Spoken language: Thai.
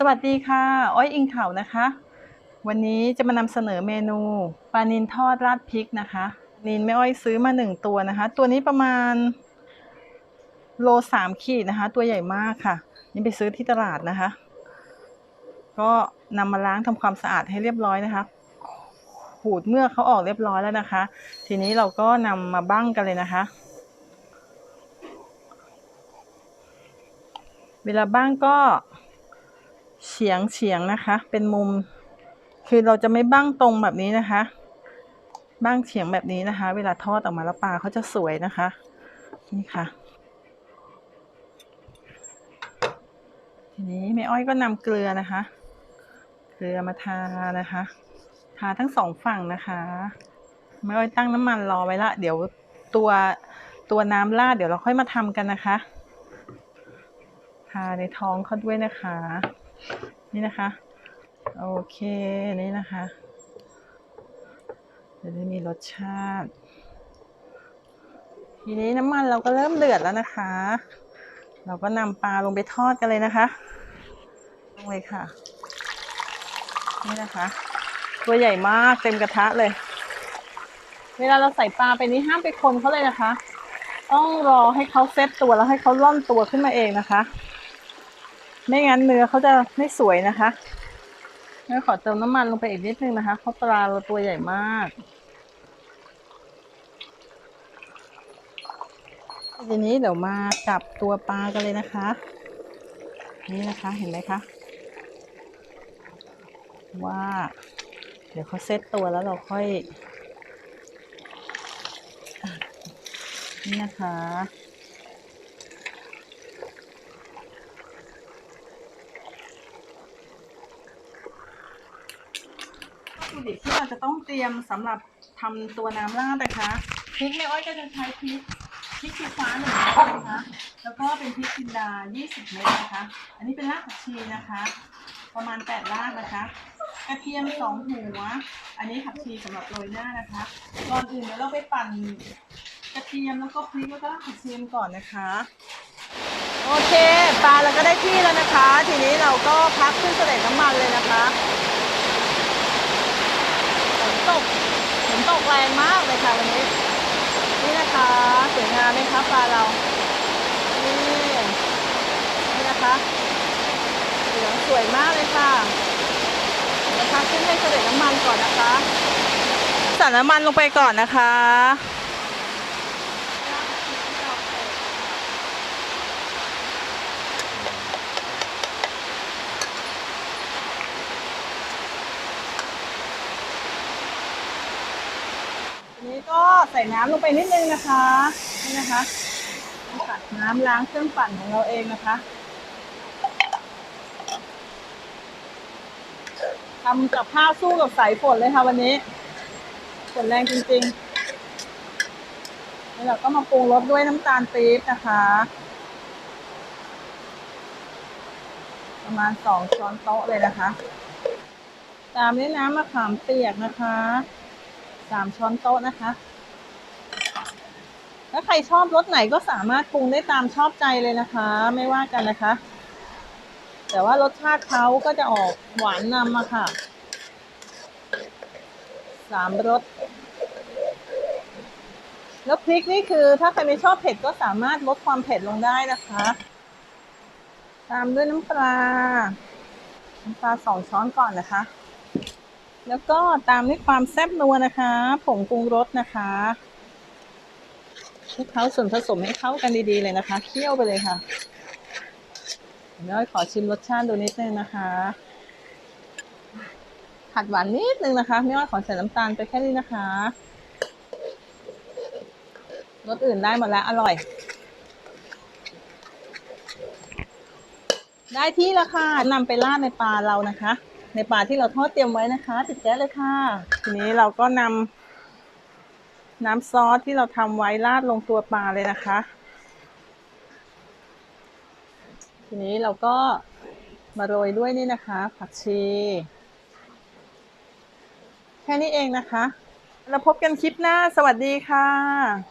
สวัสดีค่ะ อ้อยอิงเข่านะคะ วันนี้จะมานำเสนอเมนูปลานินทอดราดพริกนะคะ นินแม่อ้อยซื้อมาหนึ่งตัวนะคะ ตัวนี้ประมาณโลสามขีดนะคะ ตัวใหญ่มากค่ะ นี่ไปซื้อที่ตลาดนะคะ ก็นำมาล้างทำความสะอาดให้เรียบร้อยนะคะ ขูดเมื่อเขาออกเรียบร้อยแล้วนะคะ ทีนี้เราก็นำมาบั้งกันเลยนะคะ เวลาบ้างก็ เฉียงเฉียงนะคะ เป็นมุม คือเราจะไม่บ้างตรงแบบนี้นะคะ บ้างเฉียงแบบนี้นะคะ เวลาทอดออกมาแล้วปลาเขาจะสวยนะคะ นี่ค่ะ ทีนี้แม่อ้อยก็นำเกลือนะคะ เกลือมาทานะคะทาทั้งสองฝั่งนะคะแม่อ้อยตั้งน้ำมันรอไว้ละ เดี๋ยวตัวตัวน้ำราดเดี๋ยวเราค่อยมาทำกันนะคะทาในท้องเขาด้วยนะคะ นี่นะคะ โอเค นี่นะคะจะได้มีรสชาติ ทีนี้น้ำมันเราก็เริ่มเดือดแล้วนะคะ เราก็นำปลาลงไปทอดกันเลยนะคะลงเลยค่ะ นี่นะคะ ตัวใหญ่มากเต็มกระทะเลย เวลาเราใส่ปลาไปนี้ห้ามไปคนเขาเลยนะคะ ต้องรอให้เขาเซตตัวแล้วให้เขาล่อนตัวขึ้นมาเองนะคะ ไม่งั้นเนื้อเขาจะไม่สวยนะคะงั้นขอเติมน้ำมันลงไปอีกนิดนึงนะคะเพราะปลาเราตัวใหญ่มาก ทีนี้เดี๋ยวมาจับตัวปลากันเลยนะคะ นี่นะคะเห็นไหมคะว่า เดี๋ยวเขาเซตตัวแล้วเราค่อย นี่นะคะ ถุดิบที่เราจะต้องเตรียมสำหรับทำตัวน้ำราดนะคะพริกแม่อ้อยก็จะใช้พริกพริกชี้ฟ้าหนึ่งเม็ดนะคะ แล้วก็เป็นพริกจินดา 20 เม็ดนะคะ อันนี้เป็นรากผักชีนะคะ ประมาณ 8 รากนะคะ กระเทียม 2 หัว อันนี้ผักชีสำหรับโรยหน้านะคะ ก่อนอื่นเดี๋ยวเราไปปั่นกระเทียมแล้วก็พริกแล้วก็รากผักชีก่อนนะคะ โอเคปลาเราก็ได้ที่แล้วนะคะ ทีนี้เราก็พักขึ้นเสด็จน้ำมันเลยนะคะ ตกฝนตกแรงมากเลยค่ะวันนี้ นี่นะคะสวยงามไหมคะปลาเรา นี่นี่นะคะเหลืองสวยมากเลยค่ะนะคะขึ้นให้เสด็จน้ำมันก่อนนะคะ ใส่น้ำมันลงไปก่อนนะคะ ทีนี้ก็ใส่น้ำลงไปนิดนึงนะคะนี่นะคะนี่ค่ะน้ำล้างเครื่องปั่นของเราเองนะคะทำกับข้าวสู้กับสายฝนเลยค่ะวันนี้ฝนแรงจริงๆนี่เราก็มาปรุงรสด้วยน้ำตาลปี๊บนะคะ ประมาณสองช้อนโต๊ะเลยนะคะ ตามด้วยน้ำมะขามเปียกนะคะ สามช้อนโต๊ะนะคะ ถ้าใครชอบรสไหนก็สามารถปรุงได้ตามชอบใจเลยนะคะ ไม่ว่ากันนะคะ แต่ว่ารสชาติเขาก็จะออกหวานนำมาค่ะสามรสแล้วพริกนี่คือถ้าใครไม่ชอบเผ็ดก็สามารถลดความเผ็ดลงได้นะคะ ตามด้วยน้ำปลาน้ำปลาสองช้อนก่อนนะคะ แล้วก็ตามด้วยความแซ่บนัวนะคะผงปรุงรสนะคะคลุกเคล้าส่วนผสมให้เข้ากันดีๆเลยนะคะเคี่ยวไปเลยค่ะเดี๋ยวขอชิมรสชาติดูนิดนึงนะคะ ผัดหวานนิดนึงนะคะไม่ว่าขอใส่น้ำตาลไปแค่นี้นะคะรสอื่นได้หมดแล้วอร่อย ได้ที่แล้วค่ะนำไปราดในปลาเรานะคะ ในปลาที่เราทอดเตรียมไว้นะคะ ติดแก๊สเลยค่ะ ทีนี้เราก็นำน้ำซอสที่เราทำไว้ราดลงตัวปลาเลยนะคะ ทีนี้เราก็มาโรยด้วยนี่นะคะ ผักชี แค่นี้เองนะคะแล้วพบกันคลิปหน้า สวัสดีค่ะ